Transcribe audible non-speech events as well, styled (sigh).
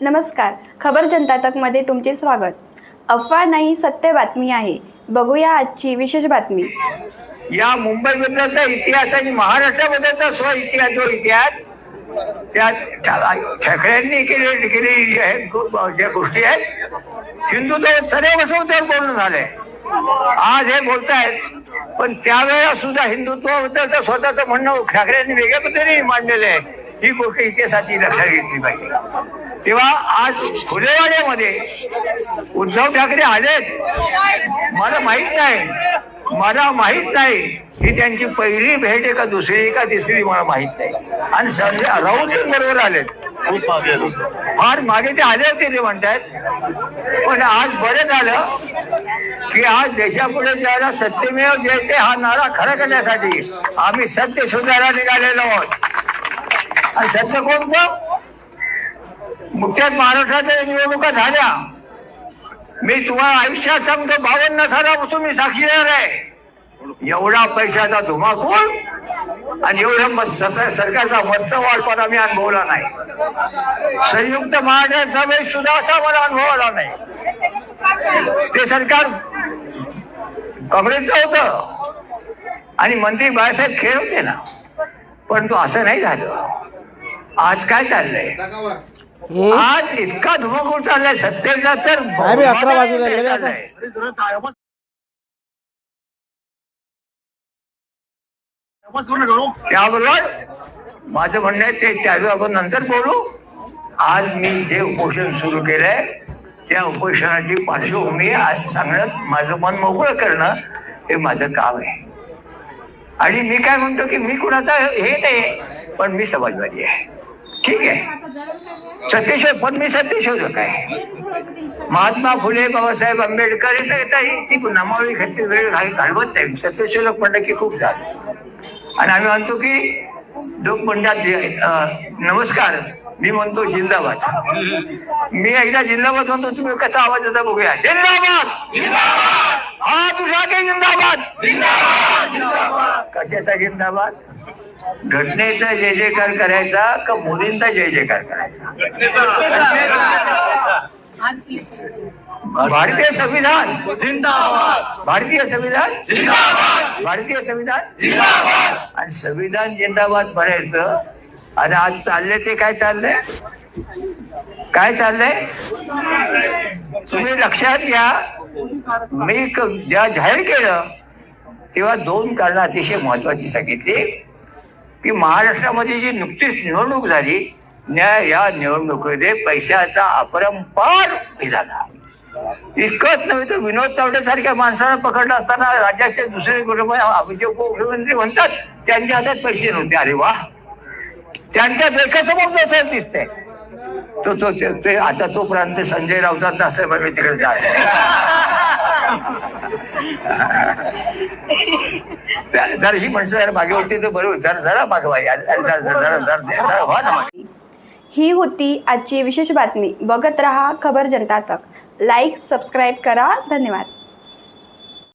नमस्कार. खबर जनता तकमध्ये तुमचे स्वागत. अफवा नाही सत्य बातमी आहे. बघूया आजची विशेष बातमी. या मुंबईबद्दलचा इतिहास आणि महाराष्ट्राबद्दलचा स्व इतिहास जो इतिहास त्यात ठा- ठाकरेंनी केले केलेली आहे ज्या गोष्टी आहेत हिंदुत्व सर्व वसवत्यावर बोलणं झालंय. आज हे बोलतायत पण त्यावेळेला सुद्धा हिंदुत्वाबद्दलचं स्वतःचं म्हणणं ठाकरेंनी वेगळ्या पद्धतीने मांडलेलं आहे. ही गोष्ट इतिहासाची लक्षात घेतली पाहिजे. तेव्हा आज फुलेवाड्यामध्ये उद्धव ठाकरे आलेत. मला माहीत नाही. मला माहीत नाही ही त्यांची पहिली भेट आहे का दुसरी का तिसरी मला माहीत नाही. आणि संजय राऊत बरोबर आलेत. खूप मागे आहे. फार मागे ते आले होते ते म्हणतात. पण आज बरं झालं की आज देशापुढे जायला सत्यमेव जयते हा नारा खरा करण्यासाठी आम्ही सत्य शोधायला निघालेलो आहोत. आणि सत्य कोणतं नुकत्याच महाराष्ट्राच्या निवडणुका झाल्या. मी तुम्हाला आयुष्यात सांगतो बावन्न सालापासून मी साक्षीदार आहे. एवढा पैशाचा धुमाकूळ आणि एवढा मस्त सरकारचा मस्त वाढपणा मी अनुभवला नाही. संयुक्त महाराष्ट्र सभेत सुद्धा असा मला अनुभव आला नाही. ते सरकार काँग्रेसचं होतं. आणि मंत्री बाळासाहेब खेळ होते ना. परंतु असं नाही झालं. आज काय चाललंय? आज इतका धुमाकूळ चाललाय सत्तेचा तर अकरा वाजून राहिले रे आता? चाललाय. त्याबरोबर माझं म्हणणं आहे ते त्यावेळी आपण नंतर बोलू. आज मी जे उपोषण सुरू केलंय त्या उपोषणाची पार्श्वभूमी आज सांगणं माझं मन मोकळं करणं हे माझं काम आहे. आणि मी काय म्हणतो की मी कुणाचा हे नाही पण मी समाजवादी आहे. ठीक आहे. सत्यशोध पण मी सत्यशोधक आहे महात्मा फुले बाबासाहेब आंबेडकर हे सगळं ती नामावळी खट्टी वेळ घालवत नाही. सत्यशोधक म्हणलं की खूप झालं. आणि आम्ही म्हणतो की लोक म्हणतात नमस्कार. मी म्हणतो जिंदाबाद. मी एकदा जिंदाबाद म्हणतो तुम्ही कसा आवाज येता बघूया. जिंदाबाद! हा तुझा काही जिंदाबाद! कशाचा जिंदाबाद? घटनेचा जय जयकार करायचा का मुलींचा जय जयकार करायचा? भारतीय संविधान. जिंदाबाद. भारतीय संविधान. जिंदाबाद. भारतीय संविधान. जिंदाबाद. आणि संविधान जिंदाबाद म्हणायचं. आणि आज चाललंय ते काय चाललंय? काय चाललंय? तुम्ही लक्षात घ्या. मी क- ज्या जाहीर केलं तेव्हा दोन कारणं अतिशय महत्वाची सांगितली. की महाराष्ट्रामध्ये जी नुकतीच निवडणूक झाली न्याय या निवडणुकीमध्ये पैशाचा अपरंपार हे झाला. इतकंच नव्हे तर विनोद तावडे सारख्या माणसाला पकडलं असताना राज्याचे दुसरे कुटुंब जे उपमुख्यमंत्री म्हणतात त्यांच्या हातात पैसे नव्हते. अरे वा. त्यांच्या देखासमोर जसं दिसतंय. तो तो ते- आता तो प्रांत संजय राऊतात असल्यामुळे मी तिकडे जाय (laughs) जर ही माणसं जरा मागे होती तर बरं जरा जरा मागवा जरा जरा व्हा ना ही होती आजची विशेष बातमी. बघत रहा खबर जनता तक. लाईक सबस्क्राईब करा. धन्यवाद.